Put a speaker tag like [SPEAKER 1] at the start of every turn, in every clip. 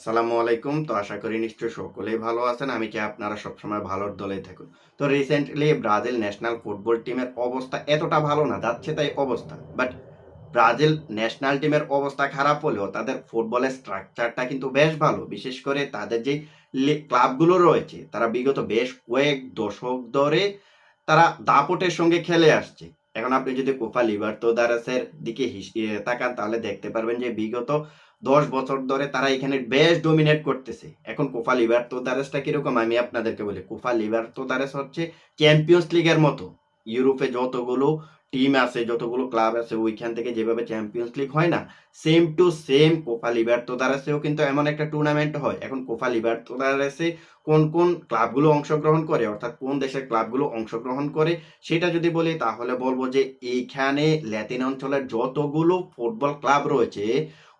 [SPEAKER 1] আসসালামু আলাইকুম। তো আশা করি নিশ্চয়ই সকলেই ভালো আছেন। আমি চাই আপনারা সবসময় ভালোর দলেই থাকুন। তো রিসেন্টলি ব্রাজিল ন্যাশনাল ফুটবল টিমের অবস্থা এতটা ভালো না, যাচ্ছে তাই অবস্থা। বাট ব্রাজিল ন্যাশনাল টিমের অবস্থা খারাপ হলেও তাদের ফুটবলের স্ট্রাকচারটা কিন্তু বেশ ভালো। বিশেষ করে তাদের যে ক্লাবগুলো রয়েছে, তারা বিগত বেশ কয়েক দশক ধরে তারা দাপটের সঙ্গে খেলে আসছে। এখন আপনি যদি কোপা লিবার্তোদারাসের দিকে তাকান, তাহলে দেখতে পারবেন যে বিগত দশ বছর ধরে তারা এখানে বেশ ডোমিনেট করতেছে। এখন কোফা লিভার তোদারেসটা কীরকম? আমি আপনাদেরকে বলি, কোফা লিভার তোদারেস হচ্ছে চ্যাম্পিয়ন্স লিগের মতো। ইউরোপে যতগুলো টিম আছে, যতগুলো ক্লাব আছে, ওইখান থেকে যেভাবে চ্যাম্পিয়ন্স লিগ হয় না সেম টু সেম কোফা লিভার তোদারেসেও কিন্তু এমন একটা টুর্নামেন্ট হয়। এখন কোফা লিভার তোদারেসে কোন কোন ক্লাবগুলো অংশগ্রহণ করে, অর্থাৎ কোন দেশের ক্লাবগুলো অংশগ্রহণ করে, সেটা যদি বলি, তাহলে বলব যে এইখানে ল্যাতিন অঞ্চলের যতগুলো ফুটবল ক্লাব রয়েছে,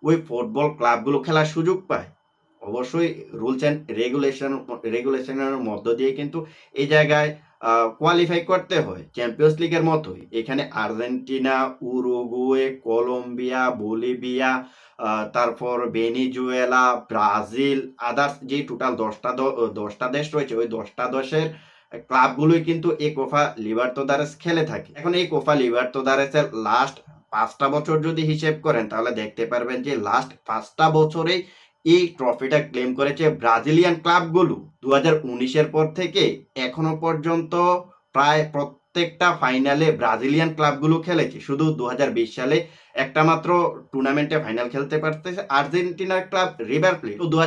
[SPEAKER 1] ওই ফুটবল ক্লাবগুলো খেলার সুযোগ পায়। অবশ্যই রুলস অ্যান্ড রেগুলেশন রেগুলেশনের মধ্য দিয়ে কিন্তু এই জায়গায় কোয়ালিফাই করতে হয় চ্যাম্পিয়ন্স লিগের মতোই। এখানে আর্জেন্টিনা, উরুগুয়ে, কলম্বিয়া, বলিভিয়া তারপর ভেনিজুয়েলা, ব্রাজিল আদার্স যে টোটাল দশটা দশটা দেশ রয়েছে, ওই দশটা দেশের ক্লাবগুলোই কিন্তু এই কোফা লিবার্তোদারেস খেলে থাকে। এখন এই কোফা লিবার্তোদারেসের লাস্ট পাঁচটা বছর যদি হিসেব করেন, তাহলে দেখতে পারবেন যে লাস্ট পাঁচটা বছরে এই ট্রফিটা ক্লেম করেছে ব্রাজিলিয়ান ক্লাবগুলো। দু হাজার উনিশের পর থেকে এখনও পর্যন্ত প্রায় প্রত্যেকটা ফাইনালে ব্রাজিলিয়ান ক্লাবগুলো খেলেছে। শুধু দুহাজার বিশ সালে একটা মাত্র টুর্নামেন্টে ফাইনাল খেলতে পারতেছে আর্জেন্টিনার ক্লাব রিভার প্লেট তো দু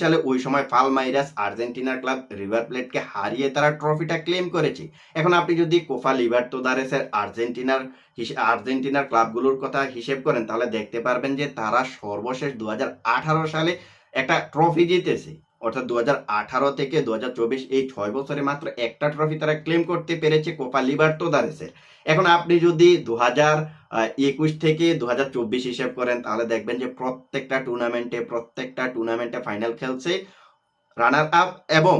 [SPEAKER 1] সালে ওই সময় ফাল পালমাইরাস আর্জেন্টিনার ক্লাব রিভার প্লেটকে হারিয়ে তারা ট্রফিটা ক্লেম করেছে। এখন আপনি যদি কোফা লিবার্তোদারেসের আর্জেন্টিনার আর্জেন্টিনার ক্লাবগুলোর কথা হিসেব করেন, তাহলে দেখতে পারবেন যে তারা সর্বশেষ দু হাজার আঠারো সালে একটা ট্রফি জিতেছে। অর্থাৎ দু হাজার আঠারো থেকে দুহাজার চব্বিশ এই ছয় বছরে মাত্র একটা ট্রফি তারা ক্লেম করতে পেরেছে কোপা লিবার্তোদারেসের এখন আপনি যদি দু একুশ থেকে দু হিসেব করেন, তাহলে দেখবেন যে প্রত্যেকটা টুর্নামেন্টে প্রত্যেকটা টুর্নামেন্টে ফাইনাল খেলছে রানার আপ এবং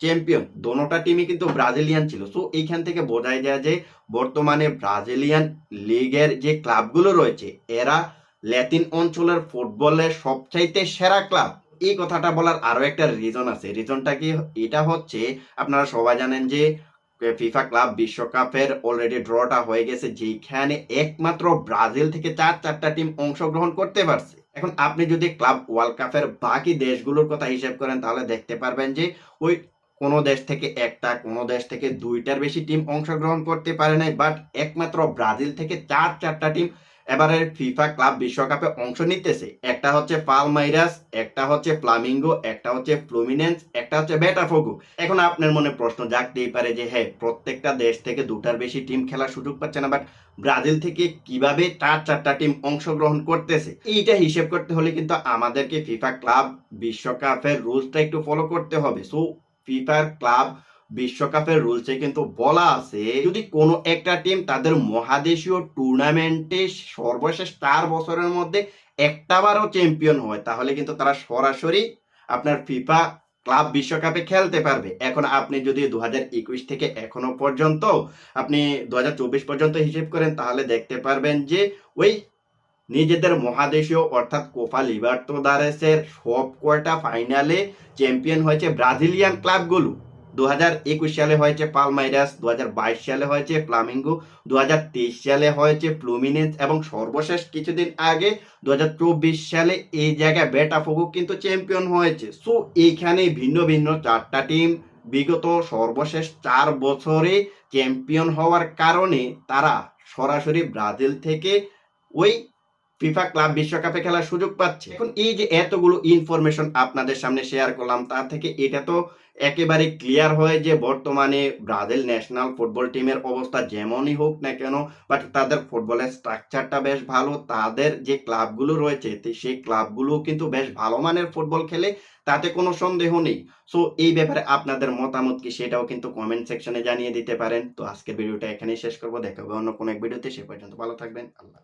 [SPEAKER 1] চ্যাম্পিয়ন দোনোটা টিমই কিন্তু ব্রাজিলিয়ান ছিল। সো এইখান থেকে বোঝাই যায় যে বর্তমানে ব্রাজিলিয়ান লিগের যে ক্লাবগুলো রয়েছে, এরা ল্যাতিন অঞ্চলের ফুটবলের সবচাইতে সেরা ক্লাব এই কথাটা বলার আরও একটা রিজন আছে। রিজনটা কি? এটা হচ্ছে, আপনারা সবাই জানেন যে ফিফা ক্লাব বিশ্বকাপের অলরেডি ড্রটা হয়ে গেছে যেখানে একমাত্র ব্রাজিল থেকে চার, চারটা টিম অংশগ্রহণ করতে পারছে। এখন আপনি যদি ক্লাব ওয়ার্ল্ড কাপের বাকি দেশগুলোর কথা হিসেব করেন, তাহলে দেখতে পারবেন যে, ওই কোনো দেশ থেকে একটা, কোনো দেশ থেকে দুইটার বেশি টিম অংশগ্রহণ করতে পারে নাই বাট একমাত্র ব্রাজিল থেকে চার, চারটা টিম এবারে ফিফা ক্লাব বিশ্বকাপে অংশ নিতেছে। একটা হচ্ছে পালমাইরাস, একটা হচ্ছে ফ্লামিঙ্গো, একটা হচ্ছে ফ্লুমিনেন্স, একটা হচ্ছে বেটাফোগো। এখন আপনার মনে প্রশ্ন জাগতেই পারে যে হ্যাঁ প্রত্যেকটা দেশ থেকে দুটার বেশি টিম খেলার সুযোগ পাচ্ছে না, বাট ব্রাজিল থেকে কীভাবে চার চারটা টিম অংশগ্রহণ করতেছে, এইটা হিসেব করতে হলে কিন্তু আমাদেরকে ফিফা ক্লাব বিশ্বকাপের রুলসটা একটু ফলো করতে হবে। সো ফিফার ক্লাব বিশ্বকাপের রুলসে কিন্তু বলা আছে, যদি কোনো একটা টিম তাদের মহাদেশীয় টুর্নামেন্টে সর্বশেষ চার বছরের মধ্যে একটাবারও চ্যাম্পিয়ন হয়, তাহলে কিন্তু তারা সরাসরি আপনার ফিফা ক্লাব বিশ্বকাপে খেলতে পারবে। এখন আপনি যদি দু একুশ থেকে এখনও পর্যন্ত, আপনি দু হাজার চব্বিশ পর্যন্ত হিসেব করেন, তাহলে দেখতে পারবেন যে ওই নিজেদের মহাদেশীয় অর্থাৎ কোপা লিবার্তোদারেসের সব কয়টা ফাইনালে চ্যাম্পিয়ন হয়েছে ব্রাজিলিয়ান ক্লাবগুলো দু হাজার একুশ সালে হয়েছে পালমাইরাস দু সালে হয়েছে ফ্লামিঙ্গো দু সালে হয়েছে ফ্লুমিনেন্স এবং সর্বশেষ কিছুদিন আগে দু হাজার চব্বিশ সালে এই জায়গায় বেটাফোগো কিন্তু চ্যাম্পিয়ন হয়েছে। সো, এইখানে ভিন্ন ভিন্ন চারটা টিম বিগত সর্বশেষ চার বছরে চ্যাম্পিয়ন হওয়ার কারণে তারা সরাসরি ব্রাজিল থেকে ওই ফিফা ক্লাব বিশ্বকাপে খেলার সুযোগ পাচ্ছে। এখন এই যে এতগুলো ইনফরমেশন আপনাদের সামনে শেয়ার করলাম, তার থেকে এটা তো একেবারে ক্লিয়ার হয় যে বর্তমানে ব্রাজিল ন্যাশনাল ফুটবল টিমের অবস্থা যেমনই হোক না কেন বাট তাদের ফুটবলের স্ট্রাকচারটা বেশ ভালো, তাদের যে ক্লাবগুলো রয়েছে সেই ক্লাবগুলো কিন্তু বেশ ভালো মানের ফুটবল খেলে, তাতে কোনো সন্দেহ নেই। সো এই ব্যাপারে আপনাদের মতামত কি সেটাও কিন্তু কমেন্ট সেকশনে জানিয়ে দিতে পারেন। তো আজকের ভিডিওটা এখানেই শেষ করব, দেখা হবে অন্য কোনো এক ভিডিওতে, সে পর্যন্ত ভালো থাকবেন, আল্লাহ।